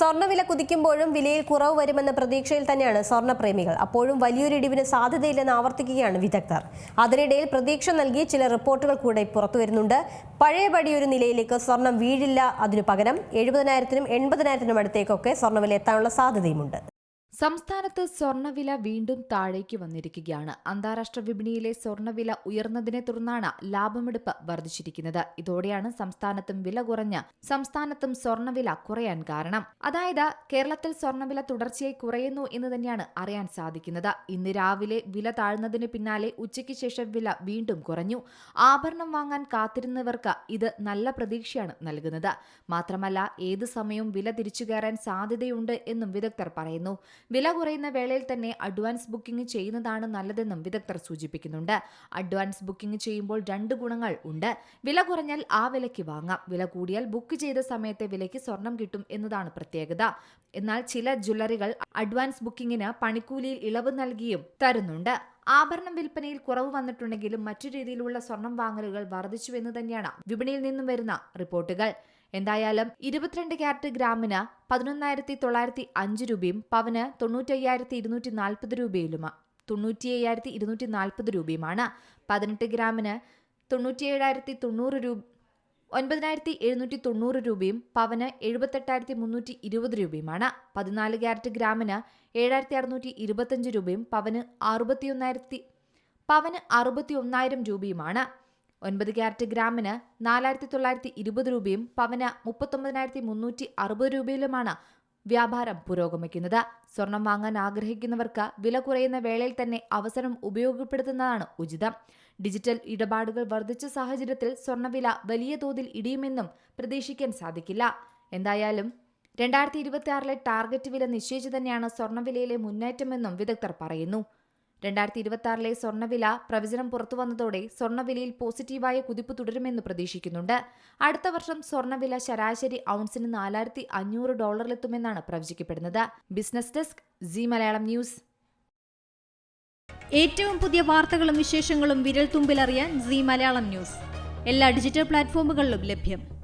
സ്വർണവില കുതിക്കുമ്പോഴും വിലയിൽ കുറവ് വരുമെന്ന പ്രതീക്ഷയിൽ തന്നെയാണ് സ്വർണപ്രേമികൾ അപ്പോഴും വലിയൊരു ഇടിവിന് സാധ്യതയില്ലെന്ന് ആവർത്തിക്കുകയാണ് വിദഗ്ധർ. അതിനിടയിൽ പ്രതീക്ഷ നൽകി ചില റിപ്പോർട്ടുകൾ കൂടെ പുറത്തുവരുന്നുണ്ട് പഴയപടി ഒരു നിലയിലേക്ക് സ്വർണം വീഴില്ല. അതിനു പകരം എഴുപതിനായിരത്തിനും എൺപതിനായിരത്തിനും അടുത്തേക്കൊക്കെ സ്വർണവില എത്താനുള്ള സാധ്യതയുമുണ്ട്. സംസ്ഥാനത്ത് സ്വർണവില വീണ്ടും താഴേക്ക് വന്നിരിക്കുകയാണ്. അന്താരാഷ്ട്ര വിപണിയിലെ സ്വർണവില ഉയർന്നതിനെ തുടർന്നാണ് ലാഭമെടുപ്പ് വർദ്ധിച്ചിരിക്കുന്നത്. ഇതോടെയാണ് സംസ്ഥാനത്തും വില കുറഞ്ഞ് സംസ്ഥാനത്തും സ്വർണവില കുറയാൻ കാരണം. അതായത് കേരളത്തിൽ സ്വർണവില തുടർച്ചയായി കുറയുന്നു എന്ന് തന്നെയാണ് അറിയാൻ സാധിക്കുന്നത്. ഇന്ന് രാവിലെ വില താഴ്ന്നതിന് പിന്നാലെ ഉച്ചയ്ക്ക് ശേഷം വില വീണ്ടും കുറഞ്ഞു. ആഭരണം വാങ്ങാൻ കാത്തിരുന്നവർക്ക് ഇത് നല്ല പ്രതീക്ഷയാണ് നൽകുന്നത്. മാത്രമല്ല ഏത് സമയവും വില തിരിച്ചു കയറാൻ സാധ്യതയുണ്ട് എന്നും വിദഗ്ധർ പറയുന്നു. വില കുറയുന്ന വേളയിൽ തന്നെ അഡ്വാൻസ് ബുക്കിംഗ് ചെയ്യുന്നതാണ് നല്ലതെന്നും വിദഗ്ധർ സൂചിപ്പിക്കുന്നുണ്ട്. അഡ്വാൻസ് ബുക്കിംഗ് ചെയ്യുമ്പോൾ രണ്ട് ഗുണങ്ങൾ ഉണ്ട്. വില കുറഞ്ഞാൽ ആ വിലയ്ക്ക് വാങ്ങാം. വില കൂടിയാൽ ബുക്ക് ചെയ്ത സമയത്തെ വിലയ്ക്ക് സ്വർണം കിട്ടും എന്നതാണ് പ്രത്യേകത. എന്നാൽ ചില ജ്വല്ലറികൾ അഡ്വാൻസ് ബുക്കിംഗിന് പണിക്കൂലിയിൽ ഇളവ് നൽകിയും തരുന്നുണ്ട്. ആഭരണം വിൽപ്പനയിൽ കുറവ് വന്നിട്ടുണ്ടെങ്കിലും മറ്റു രീതിയിലുള്ള സ്വർണം വാങ്ങലുകൾ വർദ്ധിച്ചുവെന്ന് തന്നെയാണ് വിപണിയിൽ നിന്നും വരുന്ന റിപ്പോർട്ടുകൾ. എന്തായാലും ഇരുപത്തിരണ്ട് ക്യാരറ്റ് ഗ്രാമിന് പതിനൊന്നായിരത്തി തൊള്ളായിരത്തി അഞ്ച് രൂപയും പവന് തൊണ്ണൂറ്റയ്യായിരത്തി ഇരുന്നൂറ്റി നാൽപ്പത് രൂപയിലുമാണ് തൊണ്ണൂറ്റി അയ്യായിരത്തി ഇരുന്നൂറ്റി നാൽപ്പത് രൂപയുമാണ്. പതിനെട്ട് ഗ്രാമിന് തൊണ്ണൂറ്റിയേഴായിരത്തി തൊണ്ണൂറ് രൂപ ഒൻപതിനായിരത്തി എഴുന്നൂറ്റി തൊണ്ണൂറ് രൂപയും പവന് എഴുപത്തെട്ടായിരത്തി മുന്നൂറ്റി ഇരുപത് രൂപയുമാണ്. പതിനാല് ക്യാരറ്റ് ഗ്രാമിന് ഏഴായിരത്തി അറുന്നൂറ്റി ഇരുപത്തഞ്ച് രൂപയും പവന് അറുപത്തിയൊന്നായിരത്തി പവന് അറുപത്തി ഒന്നായിരം രൂപയുമാണ്. ഒൻപത് ക്യാരറ്റ് ഗ്രാമിന് നാലായിരത്തി തൊള്ളായിരത്തി ഇരുപത് രൂപയും പവന് മുപ്പത്തൊമ്പതിനായിരത്തി മുന്നൂറ്റി അറുപത് രൂപയിലുമാണ് വ്യാപാരം പുരോഗമിക്കുന്നത്. സ്വർണം വാങ്ങാൻ ആഗ്രഹിക്കുന്നവർക്ക് വില കുറയുന്ന വേളയിൽ തന്നെ അവസരം ഉപയോഗപ്പെടുത്തുന്നതാണ് ഉചിതം. ഡിജിറ്റൽ ഇടപാടുകൾ വർദ്ധിച്ച സാഹചര്യത്തിൽ സ്വർണവില വലിയ തോതിൽ ഇടിയുമെന്നും പ്രതീക്ഷിക്കാൻ സാധിക്കില്ല. എന്തായാലും രണ്ടായിരത്തി ഇരുപത്തിയാറിലെ ടാർഗറ്റ് വില നിശ്ചയിച്ചു തന്നെയാണ് സ്വർണവിലയിലെ മുന്നേറ്റമെന്നും വിദഗ്ധർ പറയുന്നു. രണ്ടായിരത്തി ഇരുപത്തിയാറിലെ സ്വർണവില പ്രവചനം പുറത്തുവന്നതോടെ സ്വർണവിലയിൽ പോസിറ്റീവായ കുതിപ്പ് തുടരുമെന്ന് പ്രതീക്ഷിക്കുന്നുണ്ട്. അടുത്ത വർഷം സ്വർണവില ശരാശരി ഔൺസിന് നാലായിരത്തി അഞ്ഞൂറ് ഡോളറിലെത്തുമെന്നാണ് പ്രവചിക്കപ്പെടുന്നത്. Business desk Zee Malayalam news. ഏറ്റവും പുതിയ വാർത്തകളും വിശേഷങ്ങളും വിരൽ തുമ്പിലറിയാൻ സി മലയാളം ന്യൂസ്. എല്ലാ ഡിജിറ്റൽ പ്ലാറ്റ്ഫോമുകളിലും ലഭ്യം.